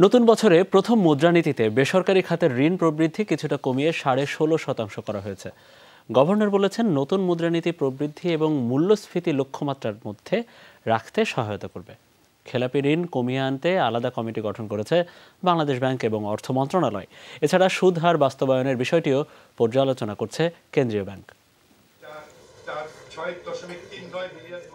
নতুন বছরে প্রথম মুদ্রানীতিতে বেসরকারি খাতের ঋণ প্রবৃদ্ধি কিছুটা কমিয়ে সাড়ে ষোলো শতাংশ করা হয়েছে। গভর্নর বলেছেন, নতুন মুদ্রানীতি প্রবৃদ্ধি এবং মূল্যস্ফীতি লক্ষ্যমাত্রার মধ্যে রাখতে সহায়তা করবে। খেলাপি ঋণ কমিয়ে আনতে আলাদা কমিটি গঠন করেছে বাংলাদেশ ব্যাংক এবং অর্থ মন্ত্রণালয়। এছাড়া সুদ হার বাস্তবায়নের বিষয়টিও পর্যালোচনা করছে কেন্দ্রীয় ব্যাংক।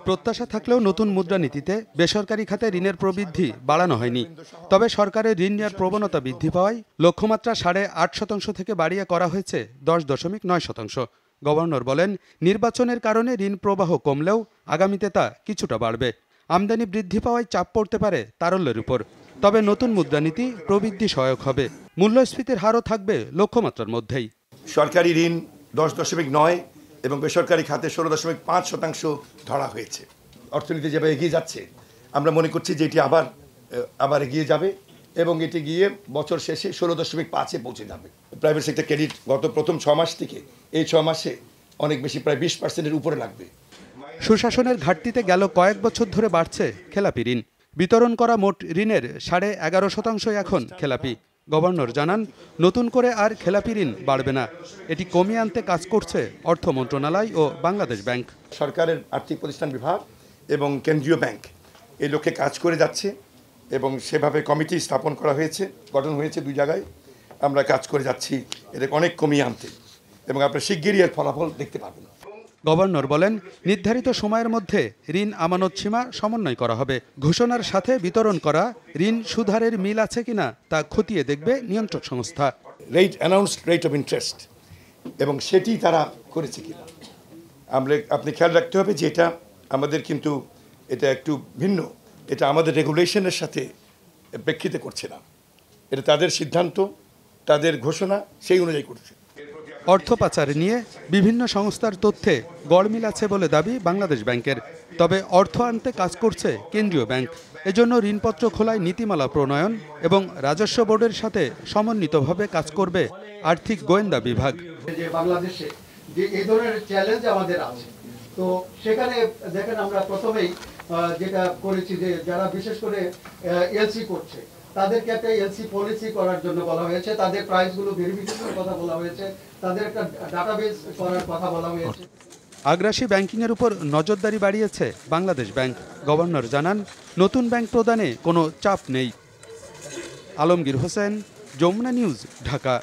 প্রত্যাশা থাকলেও নতুন মুদ্রানীতিতে বেসরকারি খাতে ঋণের প্রবৃদ্ধি বাড়ানো হয়নি। তবে সরকারের ঋণ নেওয়ার প্রবণতা বৃদ্ধি পাওয়ায় লক্ষ্যমাত্রা সাড়ে আট শতাংশ থেকে বাড়িয়ে করা হয়েছে দশ দশমিক নয় শতাংশ। গভর্নর বলেন, নির্বাচনের কারণে ঋণ প্রবাহ কমলেও আগামীতে তা কিছুটা বাড়বে। আমদানি বৃদ্ধি পাওয়ায় চাপ পড়তে পারে তারল্যের উপর। তবে নতুন মুদ্রানীতি প্রবৃদ্ধি সহায়ক হবে। মূল্যস্ফীতির হারও থাকবে লক্ষ্যমাত্রার মধ্যেই। সরকারি ঋণ দশ দশমিক নয় এবং বেসরকারি খাতে ষোলো দশমিক পাঁচ শতাংশ ধরা হয়েছে। অর্থনীতি যেভাবে এগিয়ে যাচ্ছে, আমরা মনে করছি যে এটি আবার আবার এগিয়ে যাবে এবং এটি গিয়ে বছর শেষে ষোলো দশমিক পাঁচে পৌঁছে যাবে। প্রাইভেট সেক্টর ক্রেডিট গত প্রথম ছ মাস থেকে এই ছ মাসে অনেক বেশি, প্রায় বিশ পার্সেন্টের উপরে লাগবে। সুশাসনের ঘাটতিতে গেল কয়েক বছর ধরে বাড়ছে খেলাপি ঋণ। বিতরণ করা মোট ঋণের সাড়ে এগারো শতাংশই এখন খেলাপি। গভর্নর জানান, নতুন করে আর খেলাপি ঋণ বাড়বে না। এটি কমিয়ে আনতে কাজ করছে অর্থ মন্ত্রণালয় ও বাংলাদেশ ব্যাংক। সরকারের আর্থিক প্রতিষ্ঠান বিভাগ এবং কেন্দ্রীয় ব্যাংক এই লক্ষ্যে কাজ করে যাচ্ছে এবং সেভাবে কমিটি স্থাপন করা হয়েছে, গঠন হয়েছে দুই জায়গায়। আমরা কাজ করে যাচ্ছি এটাকে অনেক কমিয়ে আনতে এবং আপনার শিগগিরই এর ফলাফল দেখতে পাবেন গভর্নর বলেন, নির্ধারিত সময়ের মধ্যে ঋণ আমানত সীমা সমন্বয় করা হবে। ঘোষণার সাথে বিতরণ করা ঋণ সুধারের মিল আছে কিনা তা খতিয়ে দেখবে নিয়ন্ত্রক সংস্থা। Rate announced rate of interest এবং সেটি তারা করেছে কিনা। আমরা আপনি খেয়াল রাখতে হবে যে এটা আমাদের কিন্তু এটা একটু ভিন্ন। এটা আমাদের রেগুলেশনের সাথে প্রেক্ষিতে করছে না। এটা তাদের সিদ্ধান্ত, তাদের ঘোষণা, সেই অনুযায়ী করছে। অর্থ পাচার নিয়ে বিভিন্ন সংস্থার তথ্যে গড়মিল আছে বলে দাবি বাংলাদেশ ব্যাংকের। তবে অর্থ আনতে কাজ করছে কেন্দ্রীয় ব্যাংক। এজন্য ঋণপত্র খোলায় নীতিমালা প্রণয়ন এবং রাজস্ব বোর্ডের সাথে সমন্বিতভাবে কাজ করবে আর্থিক গোয়েন্দা বিভাগ। তো সেখানে দেখেন আমরা প্রথমেই যেটা করেছি যে যারা বিশেষ করে এলসি করছে তাদেরকে একটা এলসি পলিসি করার জন্য বলা হয়েছে। তাদের প্রাইসগুলো ভেরিফিকেশনের কথা বলা হয়েছে। তাদের একটা ডাটাবেস করার কথা বলা হয়েছে। আগ্রাসী ব্যাংকিংয়ের উপর নজরদারি বাড়িয়েছে বাংলাদেশ ব্যাংক। গভর্নর জানান, নতুন ব্যাংক প্রদানে কোনো চাপ নেই। আলমগীর হোসেন, যমুনা নিউজ, ঢাকা।